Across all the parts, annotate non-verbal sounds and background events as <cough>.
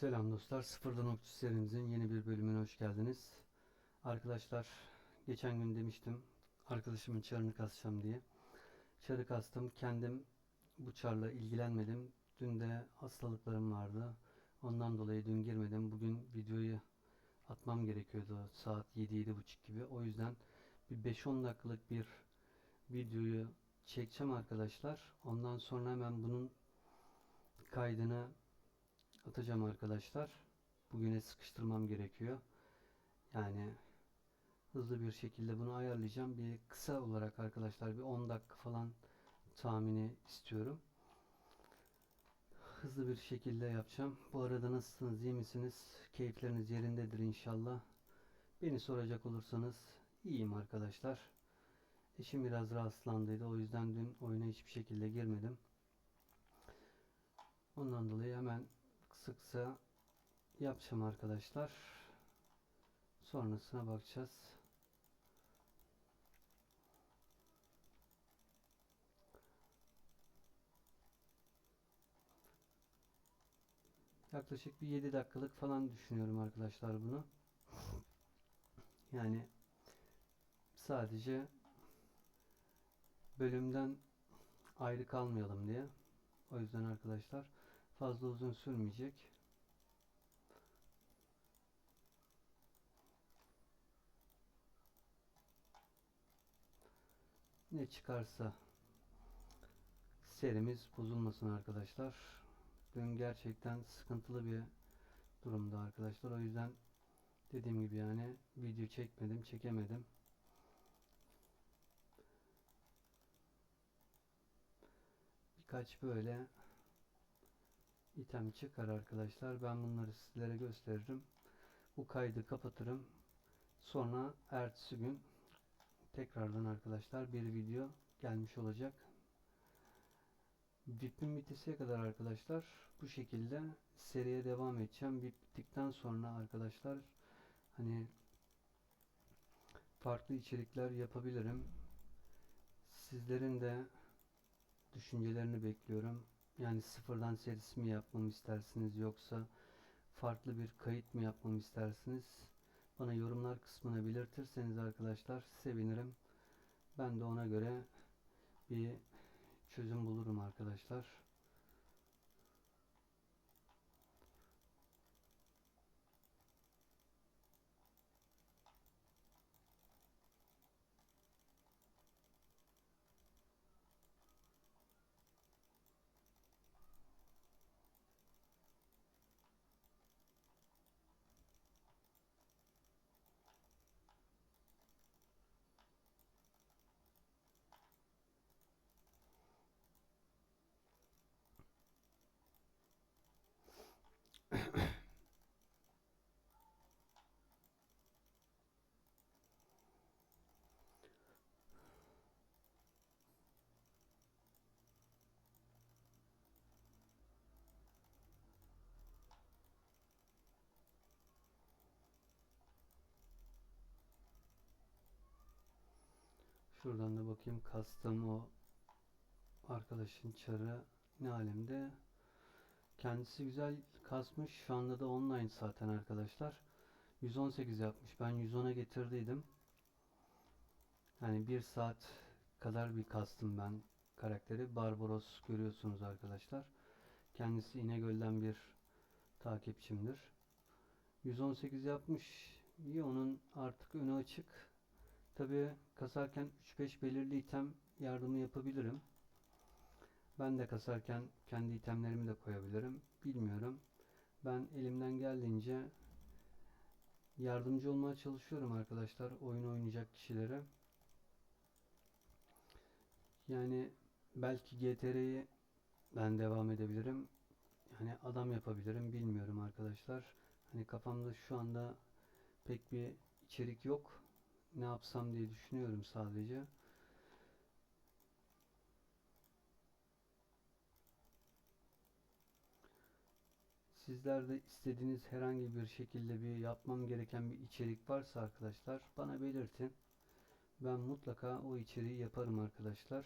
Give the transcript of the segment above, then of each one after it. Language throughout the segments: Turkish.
Selam dostlar. Sıfırdan Okçu serimizin yeni bir bölümüne hoş geldiniz. Arkadaşlar geçen gün demiştim arkadaşımın çarını kasacağım diye. Çarı kastım. Kendim bu çarla ilgilenmedim. Dün de hastalıklarım vardı. Ondan dolayı dün girmedim. Bugün videoyu atmam gerekiyordu saat 7-7.30 gibi. O yüzden bir 5-10 dakikalık bir videoyu çekeceğim arkadaşlar. Ondan sonra hemen bunun kaydını atacağım arkadaşlar. Bugüne sıkıştırmam gerekiyor. Yani hızlı bir şekilde bunu ayarlayacağım. Bir kısa olarak arkadaşlar bir 10 dakika falan tahmini istiyorum. Hızlı bir şekilde yapacağım. Bu arada nasılsınız? iyi misiniz? Keyifleriniz yerindedir inşallah. Beni soracak olursanız iyiyim arkadaşlar. Eşim biraz rahatsızlandıydı. O yüzden dün oyuna hiçbir şekilde girmedim. Ondan dolayı hemen kısa yapacağım arkadaşlar. Sonrasına bakacağız. Yaklaşık bir 7 dakikalık falan düşünüyorum arkadaşlar bunu. Yani sadece bölümden ayrı kalmayalım diye. O yüzden arkadaşlar fazla uzun sürmeyecek. Ne çıkarsa serimiz bozulmasın arkadaşlar. Dün gerçekten sıkıntılı bir durumda arkadaşlar. O yüzden dediğim gibi yani video çekmedim, çekemedim. Birkaç böyle item çıkar arkadaşlar. Ben bunları sizlere gösteririm. Bu kaydı kapatırım. Sonra ertesi gün tekrardan arkadaşlar bir video gelmiş olacak. VIP'in bitesiye kadar arkadaşlar bu şekilde seriye devam edeceğim. VIP bittikten sonra arkadaşlar hani farklı içerikler yapabilirim. Sizlerin de düşüncelerini bekliyorum. Yani sıfırdan serisi mi yapmamı istersiniz yoksa farklı bir kayıt mı yapmamı istersiniz? Bana yorumlar kısmına belirtirseniz arkadaşlar sevinirim. Ben de ona göre bir çözüm bulurum arkadaşlar. Şuradan da bakayım kastım o arkadaşın çarı ne alemde. Kendisi güzel kasmış. Şu anda da online zaten arkadaşlar. 118 yapmış. Ben 110'a getirdiydim. Yani bir saat kadar bir kastım ben karakteri. Barbaros görüyorsunuz arkadaşlar. Kendisi İnegöl'den bir takipçimdir. 118 yapmış. İyi onun artık önü açık. Tabi kasarken 3-5 belirli item yardımı yapabilirim. Ben de kasarken kendi itemlerimi de koyabilirim. Bilmiyorum. Ben elimden geldiğince yardımcı olmaya çalışıyorum arkadaşlar oyun oynayacak kişilere. Yani belki GTR'yi ben devam edebilirim. Yani adam yapabilirim bilmiyorum arkadaşlar. Hani kafamda şu anda pek bir içerik yok. Ne yapsam diye düşünüyorum sadece. Sizler de istediğiniz herhangi bir şekilde bir yapmam gereken bir içerik varsa arkadaşlar bana belirtin. Ben mutlaka o içeriği yaparım arkadaşlar.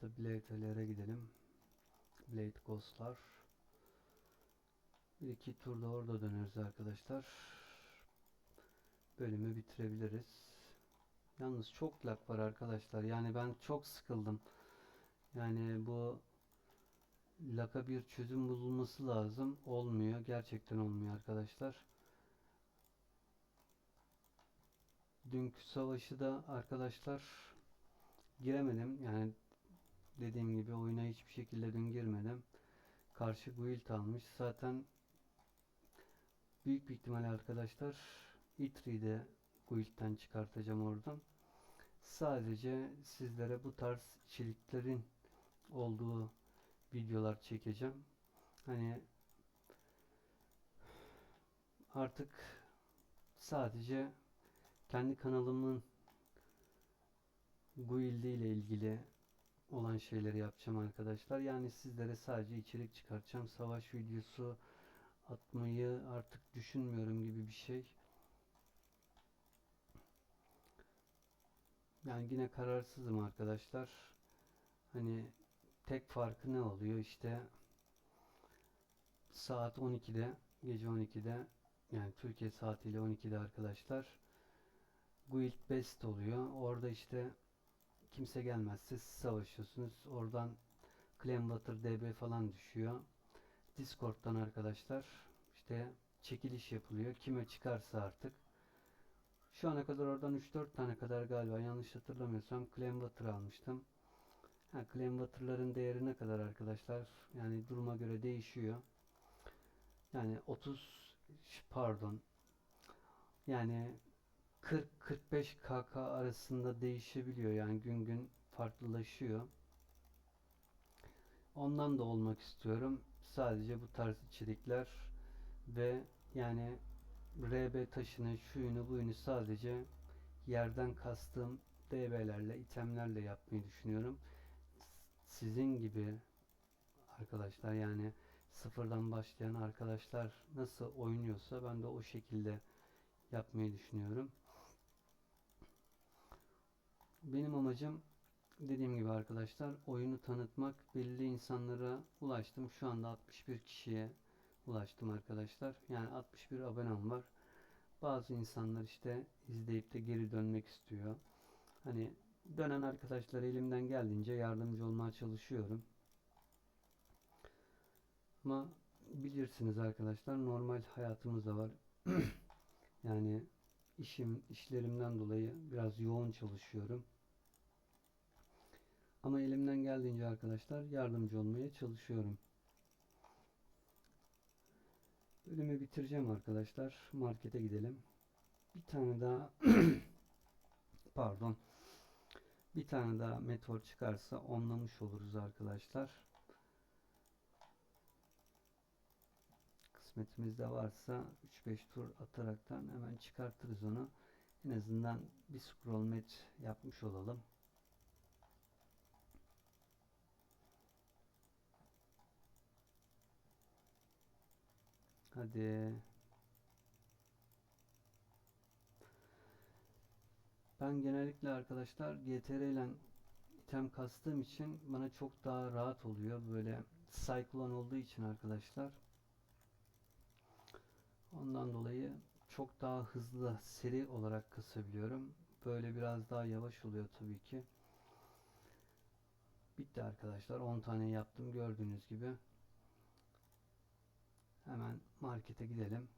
Da Blade'lere gidelim. Blade Ghost'lar. Bir iki turda orada döneriz arkadaşlar. Bölümü bitirebiliriz. Yalnız çok lag var arkadaşlar. Yani ben çok sıkıldım. Yani bu laka bir çözüm bulunması lazım. Olmuyor. Gerçekten olmuyor arkadaşlar. Dünkü savaşı da arkadaşlar giremedim. Yani dediğim gibi oyuna hiçbir şekilde dün girmedim. Karşı guild almış. Zaten büyük bir ihtimal arkadaşlar Itri'yi de guild'den çıkartacağım oradan. Sadece sizlere bu tarz içeriklerin olduğu videolar çekeceğim. Hani artık sadece kendi kanalımın guildi ile ilgili olan şeyleri yapacağım arkadaşlar. Yani sizlere sadece içerik çıkartacağım. Savaş videosu atmayı artık düşünmüyorum gibi bir şey. Yani yine kararsızım arkadaşlar. Hani tek farkı ne oluyor? İşte saat 12'de, gece 12'de yani Türkiye saatiyle 12'de arkadaşlar Guild Best oluyor. Orada işte kimse gelmezse siz savaşıyorsunuz. Oradan Claimwater DB falan düşüyor. Discord'dan arkadaşlar işte çekiliş yapılıyor. Kime çıkarsa artık. Şu ana kadar oradan 3-4 tane kadar galiba yanlış hatırlamıyorsam Claimwater almıştım. Ha, Claimwater'ların değeri ne kadar arkadaşlar? Yani duruma göre değişiyor. Yani 30 pardon yani 40-45 KK arasında değişebiliyor. Yani gün gün farklılaşıyor. Ondan da olmak istiyorum. Sadece bu tarz içerikler ve yani RB taşını, şuyunu, buyunu sadece yerden kastığım DB'lerle, itemlerle yapmayı düşünüyorum. Sizin gibi arkadaşlar yani sıfırdan başlayan arkadaşlar nasıl oynuyorsa ben de o şekilde yapmayı düşünüyorum. Benim amacım dediğim gibi arkadaşlar oyunu tanıtmak, belli insanlara ulaştım. Şu anda 61 kişiye ulaştım arkadaşlar. Yani 61 abonem var. Bazı insanlar işte izleyip de geri dönmek istiyor. Hani dönen arkadaşlara elimden geldiğince yardımcı olmaya çalışıyorum. Ama bilirsiniz arkadaşlar normal hayatımız da var. <clears throat> yani işim, işlerimden dolayı biraz yoğun çalışıyorum. Ama elimden geldiğince arkadaşlar yardımcı olmaya çalışıyorum. Bölümü bitireceğim arkadaşlar. Markete gidelim. Bir tane daha <clears throat> pardon. Bir tane daha meteor çıkarsa onlamış oluruz arkadaşlar. Kısmetimizde varsa 3-5 tur ataraktan hemen çıkartırız onu. En azından bir scroll match yapmış olalım. Hadi. Ben genellikle arkadaşlar GTR ile item kastığım için bana çok daha rahat oluyor. Böyle Cyclone olduğu için arkadaşlar. Ondan dolayı çok daha hızlı seri olarak kasabiliyorum. Böyle biraz daha yavaş oluyor tabii ki. Bitti arkadaşlar. 10 tane yaptım gördüğünüz gibi. Hemen markete gidelim.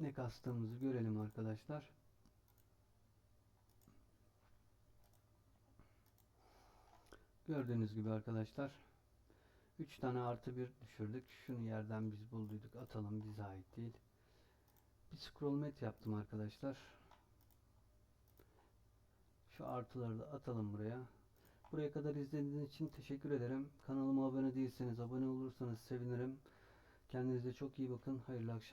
Ne kastığımızı görelim arkadaşlar. Gördüğünüz gibi arkadaşlar 3 tane artı bir düşürdük. Şunu yerden biz bulduyduk. Atalım bize ait değil. Bir scroll met yaptım arkadaşlar. Şu artıları da atalım buraya. Buraya kadar izlediğiniz için teşekkür ederim. Kanalıma abone değilseniz abone olursanız sevinirim. Kendinize çok iyi bakın. Hayırlı akşamlar.